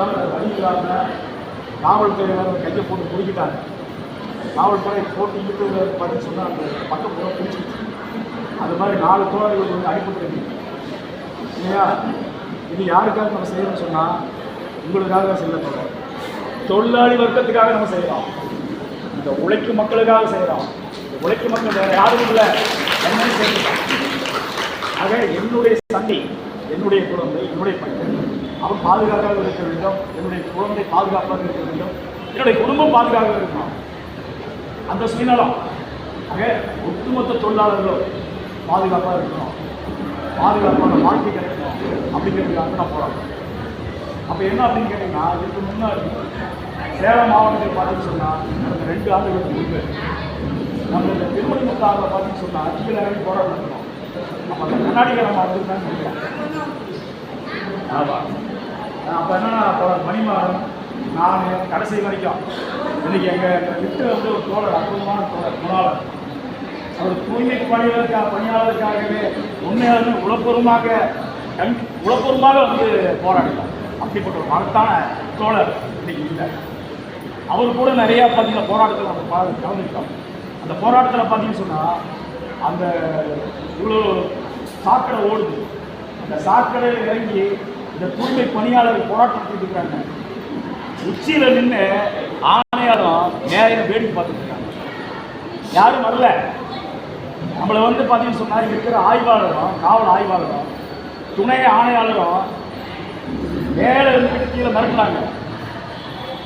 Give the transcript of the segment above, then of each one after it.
இல்லாமல் வழி இல்லாமல் காவல்துறையினர் கையை போட்டு குடிக்கிட்டாங்க காவல்துறை போட்டு இழுத்து பார்த்து சொன்னால் அந்த பக்கம் பூரா பிடிச்சிருச்சு. அது மாதிரி நாலு தோழர்கள் வந்து அடிபட்டு இல்லையா? இது யாருக்காக நம்ம செய்யணும்னு சொன்னால் உங்களுக்காக செய்ய போகிறோம் தொழிலாளி வர்க்கத்துக்காக நம்ம செய்யலாம் இந்த உழைக்கும் மக்களுக்காக செய்யலாம் இந்த உழைக்கும் மக்கள் வேறு யாரும் இல்லை. என்னன்னு ஆக என்னுடைய சண்டை என்னுடைய குழந்தை என்னுடைய பையன். அவன் பாதுகாப்பாக இருக்க வேண்டும். என்னுடைய குழந்தை பாதுகாப்பாக இருக்க வேண்டும். என்னுடைய குடும்பம் பாதுகாப்பாக இருக்கணும். அந்த சுயநலம் ஆக ஒட்டுமொத்த தொழிலாளர்களும் பாதுகாப்பாக இருக்கணும். பாதுகாப்பான வாழ்க்கை கிடைக்கணும். அப்படிங்கிறதுக்காக நான் போராடுறேன் அப்போ என்ன அப்படின்னு கேட்டிங்கன்னா இதுக்கு முன்னாடி சேலம் மாவட்டத்தை பார்த்தீங்கன்னு சொன்னால் கடந்த ரெண்டு ஆண்டுகளுக்கு முன்பு நம்ம இந்த திருமணி முத்தாரில் பார்த்தீங்கன்னு சொன்னால் கீழே நேரம் போராட்டம் நடத்தணும் அப்போ அந்த கண்ணாடிகளை நம்ம வந்துருக்கான்னு நினைக்கிறேன் ஆமாம் அப்போ என்னன்னா அப்போ மணிமாறன் நான் கடைசி வரைக்கும். இன்னைக்கு எங்கள் விட்டு வந்து ஒரு தோழர் அற்புதமான தோழர் குணாளர் அவர் தூய்மை பணியாளருக்காக பணியாளருக்காகவே உண்மையாளர்கள் உளப்பூர்வமாக கண் உளப்பூர்வமாக வந்து போராடினார். அப்படிப்பட்ட ஒரு மகத்தான தோழர் இன்னைக்கு இல்லை. அவர் கூட நிறையா பார்த்தீங்கன்னா போராட்டத்தில் நம்ம பா- கலந்துக்கிட்டோம். அந்த போராட்டத்தில் பார்த்தீங்கன்னு சொன்னால் அந்த இவ்வளோ சாக்கடை ஓடுது. அந்த சாக்கடையில் இறங்கி இந்த தூய்மை பணியாளர் போராட்டம் நடத்திட்டு உச்சியில் நின்று ஆணையாளரும் நேரம் வேடிக்கை பார்த்துட்டு இருக்காங்க. யாரும் வரல. நம்மளை வந்து பார்த்தீங்கன்னு சொன்னால் இங்கே இருக்கிற ஆய்வாளரும் காவல் ஆய்வாளரும் துணை ஆணையாளரும் மேலே இருந்து கீழே மிரட்டுறாங்க.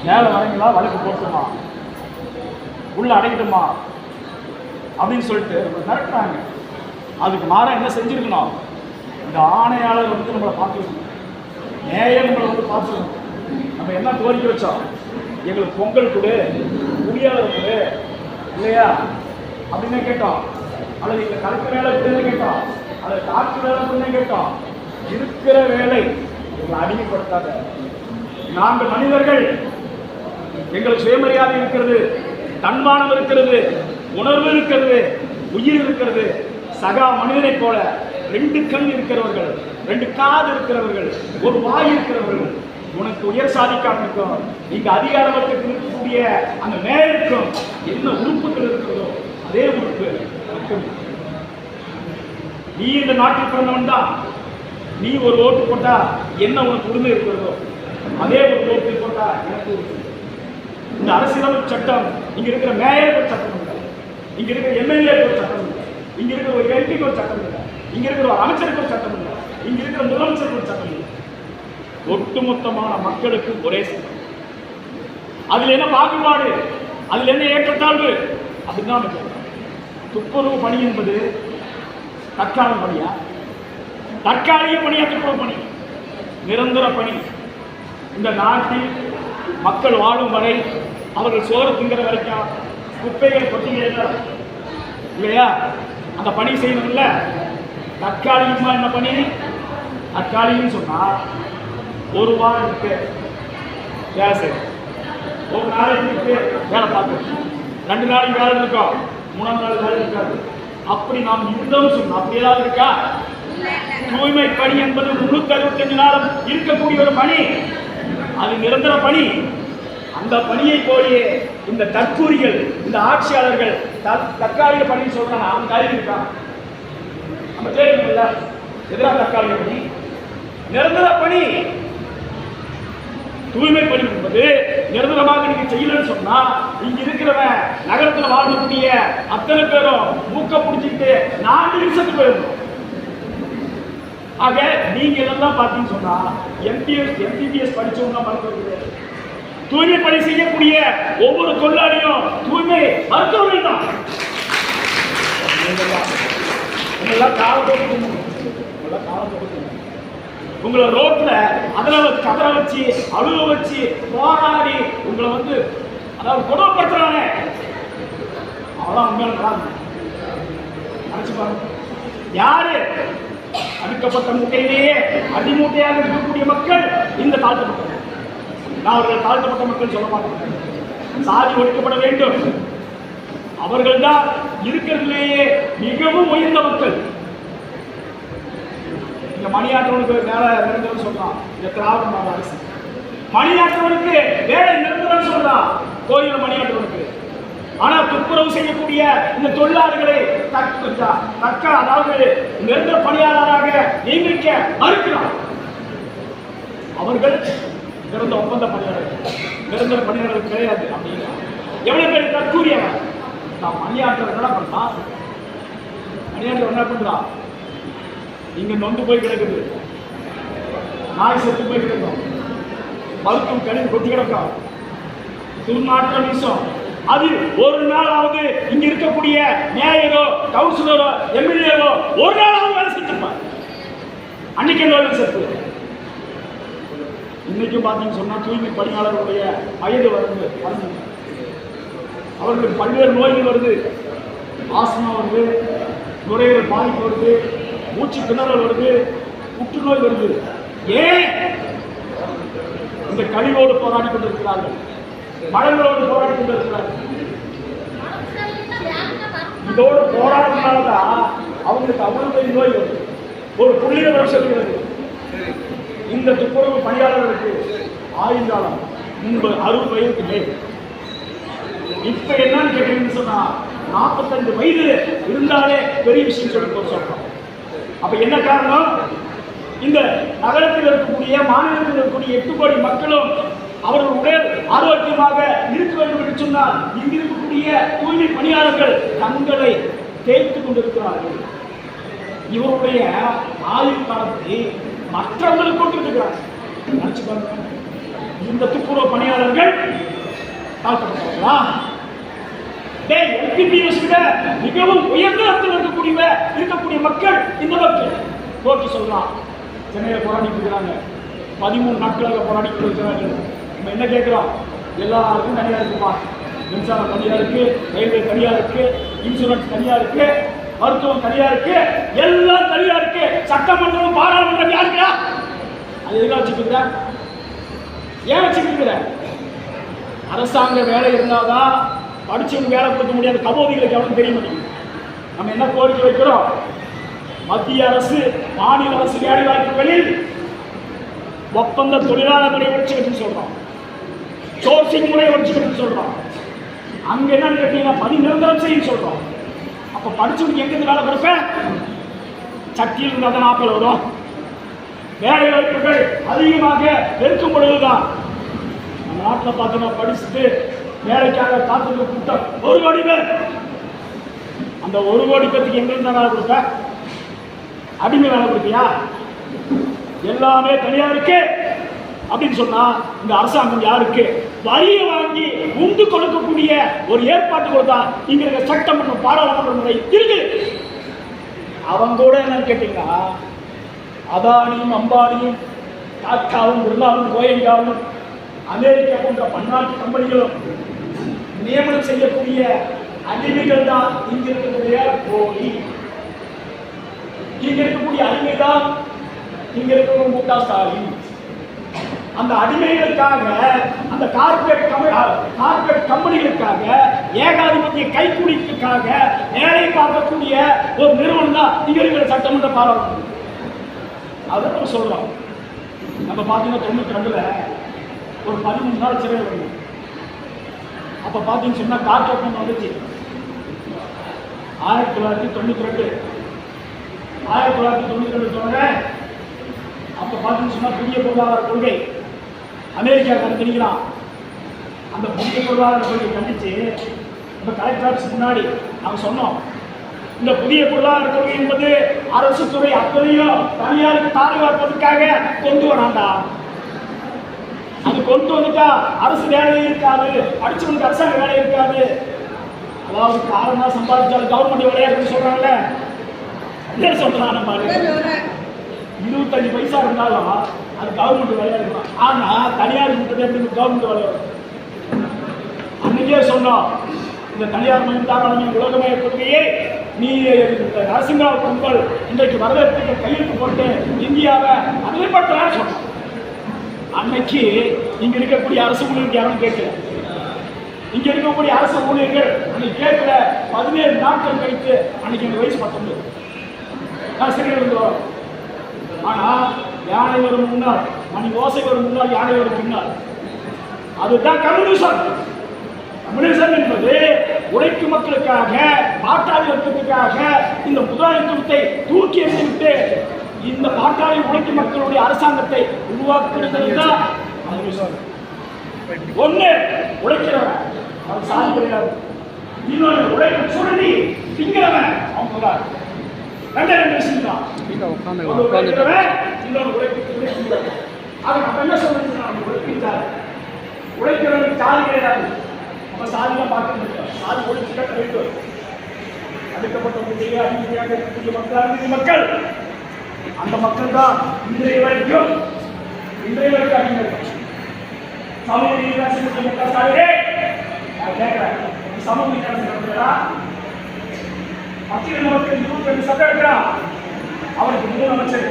மேலே வரீங்களா? வழக்கு போட்டுமா? உள்ள அடைக்கட்டுமா அப்படின்னு சொல்லிட்டு மிரட்டுறாங்க. அதுக்கு மாற என்ன செஞ்சிருக்கணும்? இந்த ஆணையாளர் வந்து நம்மளை பார்த்துக்கணும். நேயம் வந்து பார்த்துக்கணும். நம்ம என்ன கோரிக்கை வச்சோம்? எங்களுக்கு பொங்கல் கொடு குடியாளர் கொடு இல்லையா? அப்படின்னு கேட்டோம். அல்லது எங்களை கலக்க வேலை கொடுன்னு கேட்டோம். அல்லது காற்று வேலை கொடுன்னு கேட்டோம். இருக்கிற வேலை எங்களை அடிமைப்படுத்தாத. நாங்கள் மனிதர்கள் எங்களுக்கு சுயமரியாதை இருக்கிறது தன்மானம் இருக்கிறது உணர்வு இருக்கிறது உயிர் இருக்கிறது சகா மனிதனைப் போல ரெண்டு கண் இருக்கிறவர்கள் ரெண்டு காது இருக்கிறவர்கள் ஒரு வாய் இருக்கிறவர்கள். உனக்கு உயர் சாதிக்காம நீங்க அதிகாரத்துக்கு இருக்கக்கூடிய அந்த நேருக்கும் என்ன உறுப்புகள் இருக்கிறதோ அதே உறுப்பு மக்கள் நீ இந்த நாட்டில் பிறந்தவன் தான். நீ ஒரு ஓட்டு போட்டா என்ன உனக்கு உரிமை இருக்கிறதோ அதே ஒரு ஓட்டு போட்டா எனக்கு இந்த அரசியலமைப்பு சட்டம் இங்க இருக்கிற மேயருக்கு சட்டம் இல்லை இங்க இருக்கிற எம்எல்ஏ ஒரு சட்டம் இல்லை இங்க இருக்கிற ஒரு எம்பிக்கு ஒரு சட்டம் இல்லை இங்க இருக்கிற ஒரு அமைச்சருக்கு ஒரு சட்டம் இல்லை. இங்க இருக்கிற முதலமைச்சருக்கு ஒரு சட்டம் இல்லை. ஒட்டுமொத்தமான மக்களுக்கு ஒரே சட்டம். அதுல என்ன பாகுபாடு? அதுல என்ன ஏற்றத்தாழ்வு? அதுதான் துப்புரவு பணி என்பது தற்காலிக பணியா? தற்காலிக பணியா துப்புரவு பணி? நிரந்தர பணி. இந்த நாட்டில் மக்கள் வாழும் வரை அவர்கள் சோறு திங்கிற வரைக்கும் குப்பைகள் கொட்டிங்க இல்லையா? அந்த பணி செய்யணும்ல? தற்காலிகமா என்ன பணி தற்காலிகம் சொன்னா ஒரு வாரம் இருக்கு. வேலை செய்யும் ஒரு நாளைக்கு இருக்கு. வேலை பார்க்கணும். ரெண்டு நாளைக்கு வேலை இருக்கும் மூணாம் நாள் வேலை இருக்காது. அப்படி நாம் இருந்தோம் சொன்னா அப்படி ஏதாவது இருக்கா? தூய்மை பணி என்பது முன்னூத்தி அறுபத்தஞ்சு நாளும் இருக்கக்கூடிய ஒரு பணி. அது நிரந்தர பணி. அந்த பணியை போயே இந்த தற்கூரிகள் இந்த ஆட்சியாளர்கள் தற்காலிக பணின்னு சொல்றாங்க காரியம் இருக்கா? நம்ம கேட்கணும்ல எதிராக தற்காலிக பணி. நிரந்தர பணி. தூய்மை பணி என்பது நிரந்தரமாக நீங்க செய்யலன்னு சொன்னா இங்க இருக்கிறவன் நகரத்துல வாழக்கூடிய அத்தனை பேரும் மூக்க பிடிச்சிட்டு நான்கு நிமிஷத்துக்கு போயிருந்தோம் ஆக நீங்க எல்லாம் பார்த்தீங்கன்னு சொன்னா எம்பிஎஸ் எம்பிபிஎஸ் படிச்சவங்க மருத்துவர்கள் தூய்மை பணி செய்யக்கூடிய ஒவ்வொரு தொழிலாளியும் தூய்மை மருத்துவர்கள் தான். உங்களெல்லாம் காலம் உங்களெல்லாம் காலம் உங்களை ரோட்ல அதில் வச்சு கதற வச்சு அழுக வச்சு போராடி உங்களை வந்து அதாவது கொடுமைப்படுத்துறாங்க. அவெல்லாம் உண்மையான காரணம் நினைச்சு பாருங்க. யாரு? அடுக்கப்பட்ட முட்டையிலேயே அடிமூட்டையாக இருக்கக்கூடிய மக்கள் இந்த தாழ்த்தப்பட்ட மக்கள். நான் அவர்கள் தாழ்த்தப்பட்ட மக்கள் சொல்ல மாட்டேன். சாதி ஒழிக்கப்பட வேண்டும். அவர்கள் தான் இருக்கிறதுலேயே மிகவும் உயர்ந்த மக்கள். இந்த மணியாற்றவனுக்கு வேலை நிரந்தரம் சொல்றான் இந்த திராவிட மாடல் அரசு. மணியாற்றவனுக்கு வேலை நிரந்தரம் சொல்றான் கோயில் மணியாற்றவனுக்கு ஆனா துப்புரவு செய்யக்கூடிய இந்த தொழிலாளர்களை தக்க தக்க அதாவது நிரந்தர பணியாளராக நியமிக்க மறுக்கிறான். அவர்கள் நிரந்தர ஒப்பந்த பணியாளர்கள். நிரந்தர பணியாளர்கள் கிடையாது அப்படின்னா எவ்வளவு பேர் தற்கூறியவன் நான் பணியாற்றவர் என்ன பண்ணான் பணியாற்றவர் என்ன பண்றான் இங்க நொந்து போய் கிடக்குது. நாய் செத்து போய் கிடக்கும். மருத்துவம் கழிவு கொட்டி கிடக்கும் துர்நாற்றம் வீசும். அது ஒரு நாளாவது இங்க இருக்கக்கூடிய மேயரோ கவுன்சிலரோ எம்எல்ஏவோ ஒரு நாளாவது வேலை செஞ்சிருப்பாங்க அன்னைக்கு என்ன வேலை செத்து? இன்னைக்கும் பார்த்தீங்கன்னு சொன்னா தூய்மை பணியாளர்களுடைய வயது வரம்பு வருது. அவர்களுக்கு பல்வேறு நோய்கள் வருது. ஆஸ்மா வருது நுரையீரல் பாதிப்பு வருது மூச்சு திணறல் வருது புற்றுநோய் வருது. ஏன்? இந்த கழிவோடு போராடி கொண்டிருக்கிறார்கள். மழங்களோடு போராடி கொண்டிருக்கிறார்கள். இதோடு போராடினால்தான் அவங்களுக்கு அவ்வளவு நோய் வருது. ஒரு புள்ளிய வருஷத்துக்கு இந்த துப்புரவு பணியாளர்களுக்கு ஆயுள் காலம் முன்பு அறுபது வயதுக்கு மேல். இப்ப என்னன்னு கேட்டீங்கன்னு சொன்னா நாற்பத்தஞ்சு வயது இருந்தாலே பெரிய விஷயம் சொல்லி சொல்றோம். அப்ப என்ன காரணம்? இந்த நகரத்தில் இருக்கக்கூடிய மாநிலத்தில் இருக்கக்கூடிய எட்டு கோடி மக்களும் அவர்கள் உடல் ஆரோக்கியமாக இருக்க வேண்டும் என்று சொன்னால் இங்கிருக்கக்கூடிய தூய்மை பணியாளர்கள் தங்களை தேய்த்து கொண்டிருக்கிறார்கள். இவருடைய ஆயுள் காலத்தை மற்றவங்களுக்கு கொண்டிருக்கிறார் நினைச்சு பாருங்க. இந்த துப்புரவு பணியாளர்கள் தாழ்த்தப்பட்டவர்களா எம்பிபிஎஸ் விட மிகவும் உயர்ந்த இடத்தில் இருக்கக்கூடிய இருக்கக்கூடிய மக்கள் இந்த மக்கள். கோர்ட்டு சொல்லலாம் சென்னையில் போராடிட்டு இருக்கிறாங்க. பதிமூணு நாட்களாக போராடிட்டு இருக்கிறாங்க. நம்ம என்ன கேட்குறோம்? எல்லாருக்கும் தனியாக இருக்குமா மின்சாரம் தனியாக இருக்கு ரயில்வே தனியாக இருக்கு இன்சூரன்ஸ் தனியாக இருக்கு மருத்துவம் தனியாக இருக்கு எல்லாம் தனியாக இருக்கு. சட்டமன்றம் பாராளுமன்றம் யாருக்கா அது எதுக்காக வச்சுக்கிறீங்க ஏன் வச்சுக்கிறீங்க அரசாங்க வேலை இருந்தாதான் படிச்சவங்க வேலை கொடுக்க முடியாத கபோதிகளுக்கு எவ்வளவு தெரிய மாட்டேங்குது நம்ம என்ன கோரிக்கை வைக்கிறோம்? மத்திய அரசு மாநில அரசு வேலை வாய்ப்புகளில் ஒப்பந்த தொழிலாளர் முறை ஒழிச்சுக்கிட்டு சொல்றோம். சோர்சிங் முறை ஒழிச்சுக்கிட்டு சொல்றோம். அங்க என்னன்னு கேட்டீங்கன்னா பணி நிரந்தரம் செய்யும் சொல்றோம். அப்ப படிச்சவங்க எங்க இருந்து வேலை கொடுப்பேன் சக்தியில் இருந்தால் தான் ஆப்பிள் வரும் வேலை வாய்ப்புகள் அதிகமாக இருக்கும் பொழுதுதான் நம்ம நாட்டில் பார்த்தீங்கன்னா படிச்சுட்டு வேலைக்காக காத்துக்கு கூட்டம் ஒரு கோடி பேர். அந்த ஒரு கோடி பேத்துக்கு எங்க இருந்தா வேலை கொடுத்த? அடிமை வேலை கொடுப்பியா? எல்லாமே தனியா இருக்கு. அப்படின்னு சொன்னா இந்த அரசாங்கம் யாருக்கு? வரிய வாங்கி உண்டு கொடுக்கக்கூடிய ஒரு ஏற்பாட்டு கொடுத்தா இங்க இருக்க சட்டமன்றம் பாராளுமன்ற முறை இருக்கு. அவங்க கூட என்னன்னு கேட்டீங்கன்னா அதானியும் அம்பானியும் டாட்டாவும் பிர்லாவும் கோயங்காவும் அமெரிக்கா போன்ற பன்னாட்டு கம்பெனிகளும் நியமனம் செய்யக்கூடிய அடிமைகள் தான் இங்க இருக்கக்கூடிய போலி. இங்க இருக்கக்கூடிய அடிமை தான் இங்க இருக்கிற மு க ஸ்டாலின் அந்த அடிமைகளுக்காக அந்த கார்பரேட் கார்பரேட் கம்பெனிகளுக்காக ஏகாதிபத்திய கைக்குடிக்காக வேலை பார்க்கக்கூடிய ஒரு நிறுவனம் தான் இங்க இருக்கிற சட்டமன்ற பாராளுமன்றம். அதை நம்ம சொல்றோம். நம்ம பார்த்தீங்கன்னா தொண்ணூத்தி ரெண்டுல ஒரு பதிமூணு நாள் சிறையில் வந்தோம் அப்போ பார்த்தீங்கன்னு சொன்னால் கார் ஒப்பந்தம் வந்துச்சு. ஆயிரத்தி தொள்ளாயிரத்தி தொண்ணூத்தி ரெண்டு. ஆயிரத்தி தொள்ளாயிரத்தி தொண்ணூத்தி ரெண்டு சொல்கிறேன் அப்போ பார்த்தீங்கன்னு சொன்னால் புதிய பொருளாதார கொள்கை. அமெரிக்கா கண்டுபிடிக்கலாம் அந்த புதிய பொருளாதார கொள்கை கண்டிச்சு நம்ம கலெக்டர் ஆஃபீஸ் முன்னாடி நாங்கள் சொன்னோம். இந்த புதிய பொருளாதார கொள்கை என்பது அரசு துறை அத்தனையும் தனியாருக்கு தாரை வார்ப்பதற்காக கொண்டு வராண்டா? அது கொண்டு வந்துட்டா அரசு வேலை இருக்காது படிச்சவனுக்கு அரசாங்க வேலை இருக்காது. அதாவது காரணமா சம்பாதிச்சாலும் கவர்மெண்ட் வேலையா சொல்றாங்கல்ல? என்ன சொல்றான் நம்ம இருபத்தஞ்சு பைசா இருந்தாலும் அது கவர்மெண்ட் வேலையா இருக்கலாம் ஆனா தனியார் மட்டும் எப்படி கவர்மெண்ட் வேலையா அன்னைக்கே சொன்னோம் இந்த தனியார் மயத்தாரான உலகமய கொள்கையை நீ இந்த நரசிங்கராவ் கும்பல் இன்றைக்கு வரவேற்புக்கு கையெழுத்து போட்டு இந்தியாவை அமல்படுத்தலாம்னு சொன்னோம். அன்னைக்கு இங்க இருக்கக்கூடிய அரசு ஊழியர்கள் யாரும் கேட்கல. இங்க இருக்கக்கூடிய அரசு ஊழியர்கள் அன்னைக்கு கேட்கல. பதினேழு நாட்கள் கழித்து அன்னைக்கு எங்க வயசு பத்தொன்பது. நான் சிறையில் இருந்தோம். ஆனா யானை வரும் முன்னால் மணி ஓசை வரும் முன்னால் யானை வரும் பின்னால். அதுதான் கம்யூனிசம் கம்யூனிசம் என்பது உழைக்கும் மக்களுக்காக பாட்டாளி வர்க்கத்துக்காக இந்த முதலாளித்துவத்தை தூக்கி எறிந்துவிட்டு இந்த பாட்டாளி உழைக்கும் மக்களுடைய அரசாங்கத்தை உருவாக்குறது தான் ஒண்ணு உழைக்கிறவன் அவன் சாதி கிடையாது. இன்னொரு உழைப்பு சுருதி திங்கிறவன். அவன் சொல்றாரு ரெண்டே ரெண்டு விஷயம் தான் உழைக்கிறவன் சுருதி திங்கிறவன் அது நம்ம என்ன சொல்றது நான் உழைப்பிச்சாரு உழைக்கிறவனுக்கு சாதி கிடையாது. நம்ம சாதிலாம் பார்க்க முடியும் சாதி கட்ட வேண்டும் அடுக்கப்பட்ட மக்கள் மக்கள். அந்த மக்கள் தான் இன்றைய வரைக்கும் இன்றைய வரைக்கும் அடிமைகள் சமூக நீதிதான் செய்யக்கூடிய நான் கேட்கிறேன் சமூக நீதிதான் நடத்துகிறா மத்திய மக்கள் இருபத்தி ரெண்டு சட்டம் இருக்கிறான் அவருக்கு முதலமைச்சர்.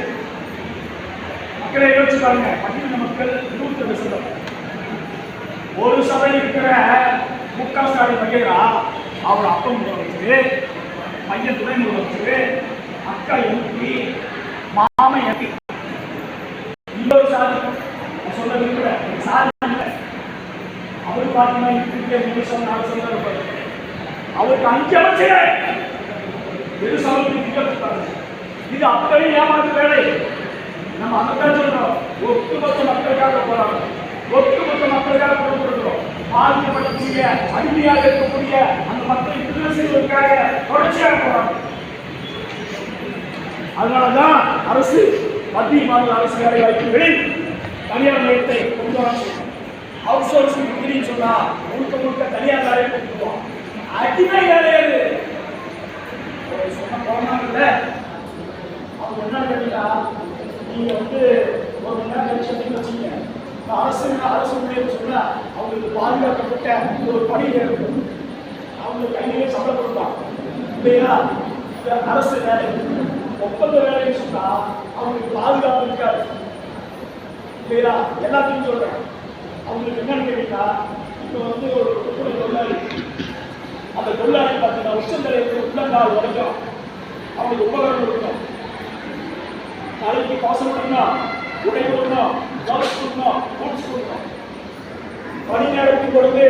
மக்களை யோசிச்சு பாருங்க பட்டியல மக்கள் இருபத்தி ரெண்டு சட்டம். ஒரு சபையில் இருக்கிற மு க ஸ்டாலின் மகேரா அவர் அப்பா முதலமைச்சர் மைய துணை முதலமைச்சர் அக்கா எம்பி மாமன் எம்பி இன்னொரு சாதி. நான் சொல்ல விரும்புகிறேன் சாதி இல்லை. அவர் பார்த்தீங்கன்னா இப்படியே நிமிஷம் நாலு சொல்ல அவருக்கு அஞ்சு அமைச்சர். வெறு சமூகத்துக்கு இது அப்படியே ஏமாற்று வேலை. நம்ம அங்கத்தான் சொல்றோம். ஒட்டுமொத்த மக்களுக்காக போறாங்க ஒட்டுமொத்த மக்களுக்காக குரல் கொடுக்கிறோம் பாதிக்கப்படக்கூடிய அடிமையாக இருக்கக்கூடிய அந்த மக்களை விடுதலை செய்வதற்காக தொடர்ச்சியாக அதனால தான் அரசு மத்திய மாநில அரசு வேலை வாய்ப்புகளில் தனியார் நிலையத்தை கொண்டு வர அவுட் சோர்சிங் டிகிரின்னு சொன்னா முழுக்க முழுக்க தனியார் வேலையை கொடுத்துருவோம் அடிமை வேலை அது. சொன்ன போனாங்கல்ல அவங்க என்ன கேட்டீங்கன்னா நீங்க வந்து ஒரு மணி நேரம் கழிச்சு அப்படின்னு வச்சுங்க அரசு அரசு ஊழியர் சொன்னா அவங்களுக்கு பாதுகாக்கப்பட்ட ஒரு பணி இருக்கும் அவங்களுக்கு கையிலே சம்பளம் கொடுப்பான் இல்லையா? அரசு வேலை ஒப்பந்த வேலைன்னு சொன்னா அவங்களுக்கு பாதுகாப்பு இருக்காது இல்லையா எல்லாத்தையும் சொல்றேன். அவங்களுக்கு என்னன்னு கேட்டீங்கன்னா இப்போ வந்து ஒரு ஒரு தொழிலாளி. அந்த தொழிலாளி பார்த்தீங்கன்னா உச்சந்தலைக்கு உள்ளங்கால் வரைக்கும் அவங்களுக்கு உபகரணம் கொடுக்கணும். தலைக்கு பாசம் கொடுக்கணும் உடை கொடுக்கணும் ஜாப்ஸ் கொடுக்கணும் பூட்ஸ் கொடுக்கணும். பணி நேரத்துக்கு கொடுத்து